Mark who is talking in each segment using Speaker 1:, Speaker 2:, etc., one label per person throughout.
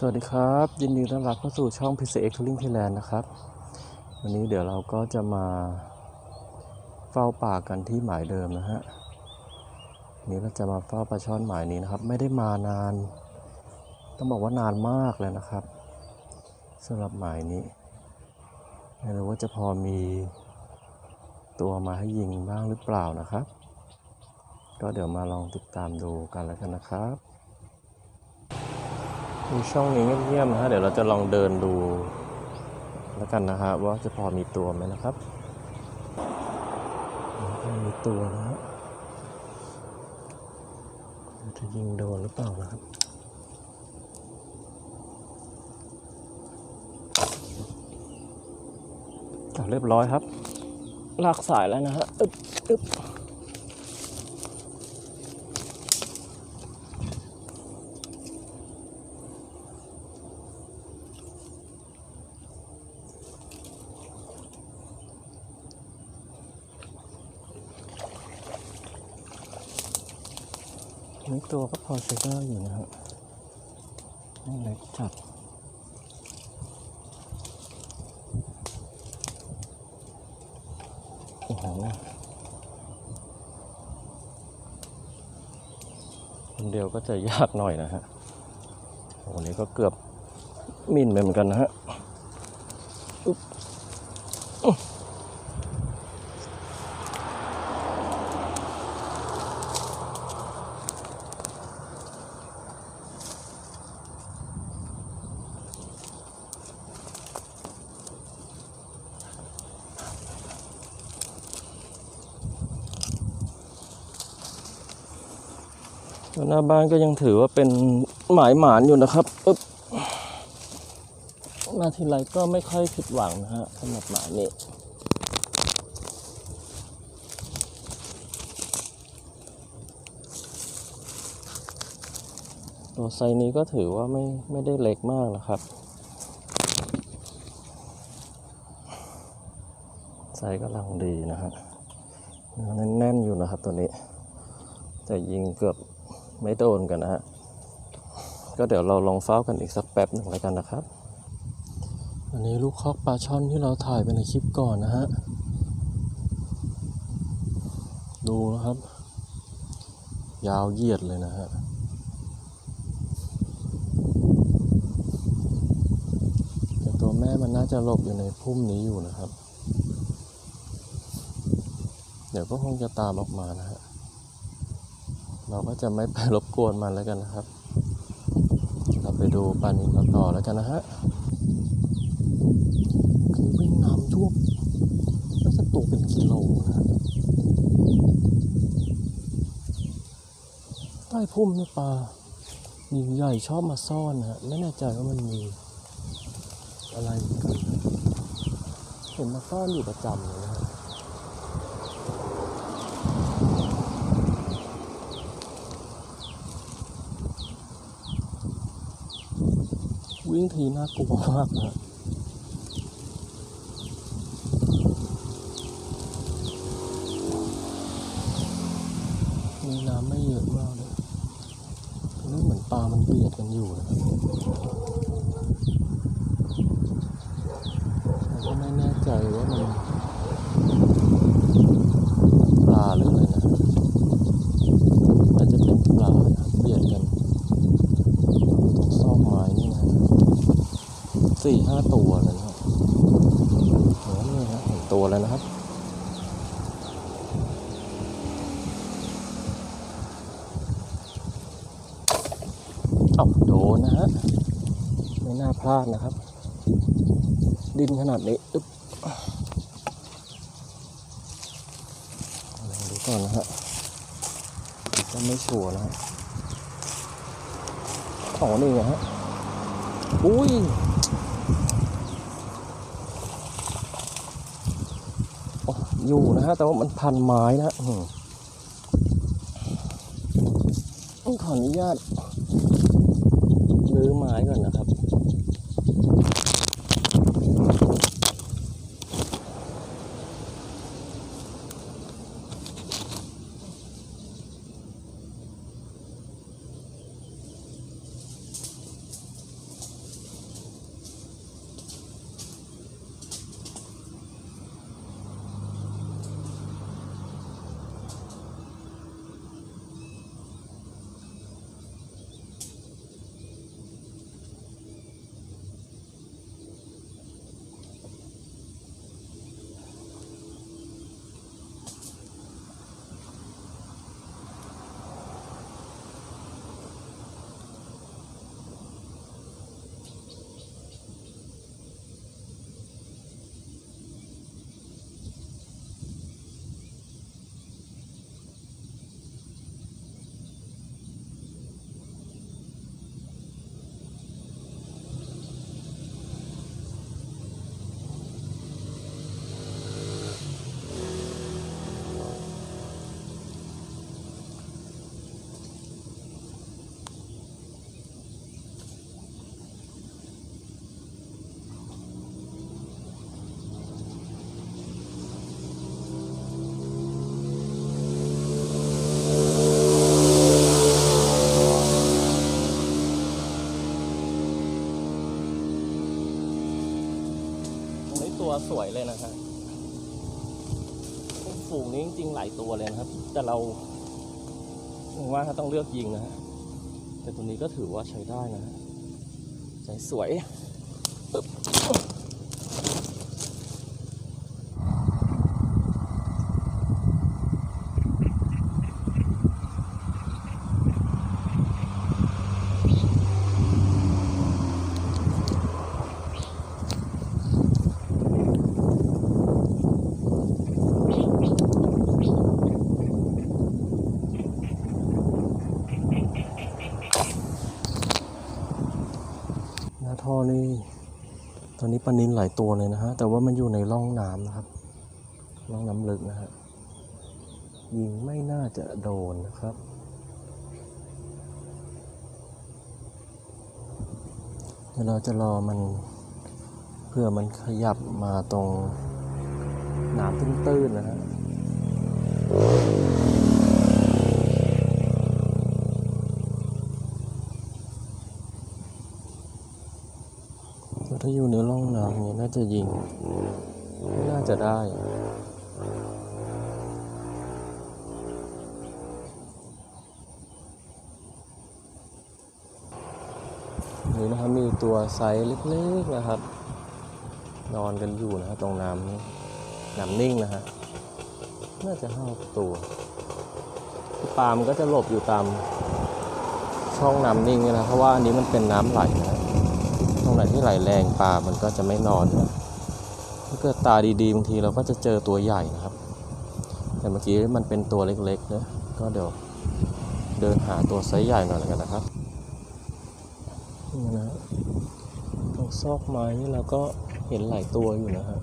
Speaker 1: สวัสดีครับ ยินดีต้อนรับเข้าสู่ช่อง PCX Touring Thailand นะครับ วันนี้เดี๋ยวเราก็จะมาเฝ้าป่ากันที่หมายเดิมนะฮะนนี้เราจะมาเฝ้าปลาช่อนหมายนี้นะครับ ไม่ได้มานาน ต้องบอกว่านานมากเลยนะครับสำหรับหมายนี้ไม่รู้ว่าจะพอมีตัวมาให้ยิงบ้างหรือเปล่านะครับ ก็เดี๋ยวมาลองติดตามดูกันแล้วกันนะครับ มีช่องนี้เงียบๆนะฮะ เดี๋ยวเราจะลองเดินดู แล้วกันนะฮะว่าจะพอมีตัวไหมนะครับ มีตัวนะฮะจะยิงโดนหรือเปล่านะครับเรียบร้อยครับ ลากสายแล้วนะฮะ อึ๊บอึ๊บ นี่ตัวก็พอใช้ได้อยู่นะฮะไม่เล็กจัดโอ้โหคนเดียวก็จะยากหน่อยนะฮะโอ้โหนี่ก็เกือบมินไปเหมือนกันนะฮะ หน้าบ้านก็ยังถือว่าเป็นหมายหมานอยู่นะครับอึ๊บมาทีไรก็ไม่ค่อยผิดหวังนะฮะสำหรับหมายนี้ตัวไซนี้ก็ถือว่าไม่ไม่ได้เล็กมากนะครับ ไซกำลังดีนะฮะแน่นๆอยู่นะครับตัวนี้ แต่ยิงเกือบ ไม่โดนกันนะฮะ ก็เดี๋ยวเราลองเฝ้ากันอีกสักแป๊บหนึ่งแล้วกันนะครับ อันนี้ลูกคอกปลาช่อนที่เราถ่ายไปในคลิปก่อนนะฮะ ดูนะครับ ยาวเหยียดเลยนะฮะแต่ตัวแม่มันน่าจะหลบอยู่ในพุ่มนี้อยู่นะครับ เดี๋ยวก็คงจะตามออกมานะฮะ เราก็จะไม่ไปรบกวนมันแล้วกันนะครับ เราไปดูปลานิลต่อแล้วกันนะฮะคือวิ่งน้ำท่วมน่าจะตัวเป็นกิโลนะฮะใต้พุ่มนี่ปลายิงใหญ่ชอบมาซ่อนนะฮะไม่แน่ใจว่ามันมีอะไรเหมือนกันเห็นมาซ่อนอยู่ประจำเลยนะ วิ่งทีน่ากลัวมากนะมีน้ำไม่เยอะมากเลยรู้เหมือนปลามันเบียดกันอยู่นะครับแต่ก็ไม่แน่ใจว่ามันปลาหรืออะไรนะอาจจะเป็นปลานะครับเบียดกัน ตรงซอกไม้นี่นะ สี่ห้าตัวเลยนะครับโอ้นี่ฮะเห็นตัวแล้วนะครับเอาโดนนะฮะ ไม่น่าพลาดนะครับ ดินขนาดนี้อึ๊บลองดูก่อนนะฮะก็ไม่ชัวร์นะฮะอ๋อนี่ไงฮะ อุ้ย อยู่นะฮะ แต่ว่ามันพันไม้นะอืมต้องขออนุญาตรื้อไม้ก่อนนะครับ อ ตัว สวยเลยนะฮะฝูงนี้จริงๆหลายตัวเลยนะครับ แต่เราว่าต้องเลือกยิงนะฮะแต่ตัวนี้ก็ถือว่าใช้ได้นะฮะใช้สวยปึ๊บหน้าท่อนี่ ต อนนี้ปลานินหลายตัวเลยนะฮะ แต่ว่ามันอยู่ในร่องน้ำนะครับ ร่องน้ำลึกนะฮะ ยิงไม่น่าจะโดนนะครับ เดี๋ยวเราจะรอมันเพื่อมันขยับมาตรงน้ำตื้นๆนะฮะ ถ้าอยู่ในร่องน้ำเนี่ยน่าจะยิง ไม่น่าจะได้ นี่นะครับมีตัวไซส์เล็กๆนะครับ นอนกันอยู่นะฮะตรงน้ำนี้น้ำนิ่งนะฮะ น่าจะห้าตัวปลามก็จะหลบอยู่ตามช่องน้ำนิ่งนี่ยนะเพราะว่าอันนี้มันเป็นน้ำไหลนะ ตรงไหนที่ไหลแรงปลามันก็จะไม่นอนนะถ้าเกิดตาดีๆบางทีเราก็จะเจอตัวใหญ่นะครับ แต่เมื่อกี้มันเป็นตัวเล็กๆนะก็เดี๋ยวเดินหาตัวไซส์ใหญ่หน่อยแล้วกันนะครับนี่นะตรงซอกไม้นี่เราก็เห็นหลายตัวอยู่นะฮะ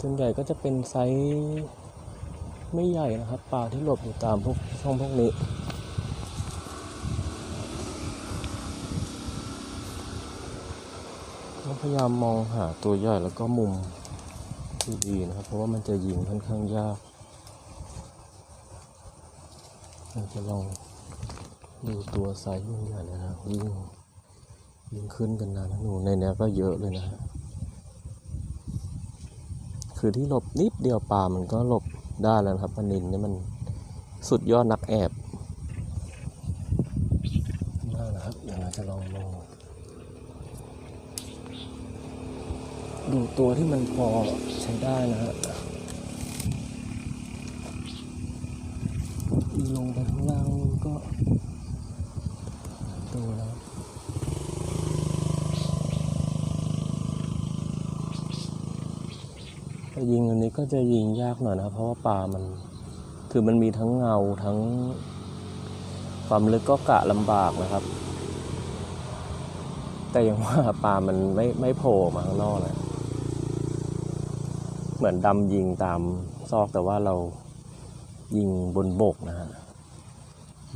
Speaker 1: ส่วนใหญ่ก็จะเป็นไซส์ไม่ใหญ่นะครับปลาที่หลบอยู่ตามพวกช่องพวกนี้ ต้อง พยายามมองหาตัวใหญ่แล้วก็มุมที่ดีนะครับ เพราะว่ามันจะยิงค่อนข้างยากเราจะลองดูตัวไซส์มันใหญ่เลยนะวิ่งวิ่งขึ้นกันนะหนูในเนี้ก็เยอะเลยนะคือที่หลบนิดเดียวปลามันก็หลบได้แล้วครับปลานินเนี่ยมันสุดยอดนักแอบมานะครับเดี๋ยวเราจะลองลง ดูตัวที่มันพอใช้ได้นะฮะลงไปข้างล่างก็ตัวแล้วแต่ยิงอันนี้ก็จะยิงยากหน่อยนะครับเพราะว่าปลามันคือมันมีทั้งเงาทั้งความลึกก็กะลำบากนะครับ แต่ยังว่าปลามันไม่ไม่โผล่มาข้างนอกเลย เหมือนดำยิงตามซอกแต่ว่าเรายิงบนบกนะฮะ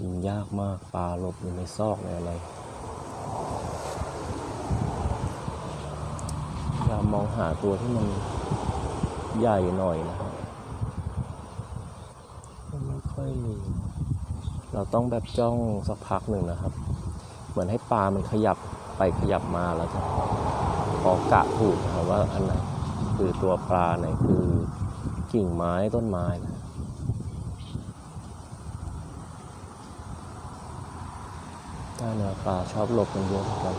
Speaker 1: ยิงยากมากปลาหลบอยู่ในซอกในอะไรพยามมองหาตัวที่มันใหญ่หน่อยนะฮะก็ไม่ค่อยมีเราต้องแบบจ้องสักพักหนึ่งนะครับ เหมือนให้ปลามันขยับไปขยับมาแล้วจะพอกะถูกนะครับว่าอันไหน คือตัวปลาไหนคือกิ่งไม้ต้นไม้นะใต้เนื้อปลาชอบหลบกันเยอะเหมือนกัน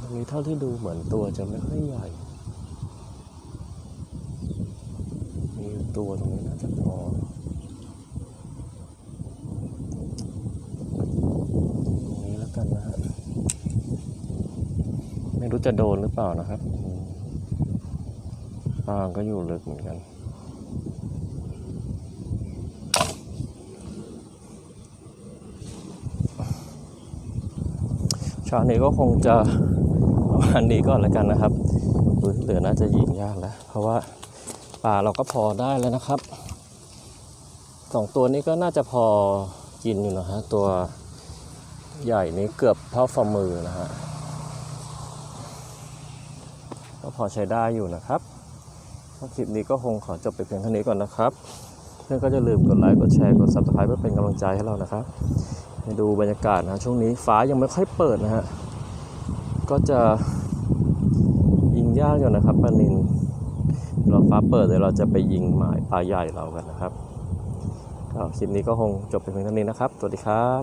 Speaker 1: ตรงนี้เท่าที่ดูเหมือนตัวจะไม่ค่อยใหญ่ มีตัวตรงนี้น่าจะพอตรงนี้แล้วกันนะฮะ ไม่รู้ จะโดนหรือเปล่านะครับปลาก็อยู่ลึกเหมือนกัน ชาตินี้ก็คงจะประมาณนี้ก่อนแล้วกันนะครับอุ๊ยเหลือน่าจะยิงยากแล้ว เพราะว่าปลาเราก็พอได้แล้วนะครับสองตัวนี้ก็น่าจะพอกินอยู่นะฮะ ตัวใหญ่นี้เกือบเท่าฝ่ามือนะฮะ ก็พอใช้ได้อยู่นะครับคลิปนี้ก็คงขอจบไปเพียงเท่านี้ก่อนนะครับ เพื่อนก็จะลืมกดไลค์กดแชร์กด subscribe เพื่อเป็นกำลังใจให้เรานะครับให้ดูบรรยากาศนะช่วงนี้ฟ้ายังไม่ค่อยเปิดนะฮะก็จะย่างอยู่นะครับปานินรอฟ้าเปิดเดี๋ยวเราจะไปยิงหมายปลาใหญ่เรากันนะครับคลิปนี้ก็คงจบเป็นเพียงเท่านี้นะครับสวัสดีครับ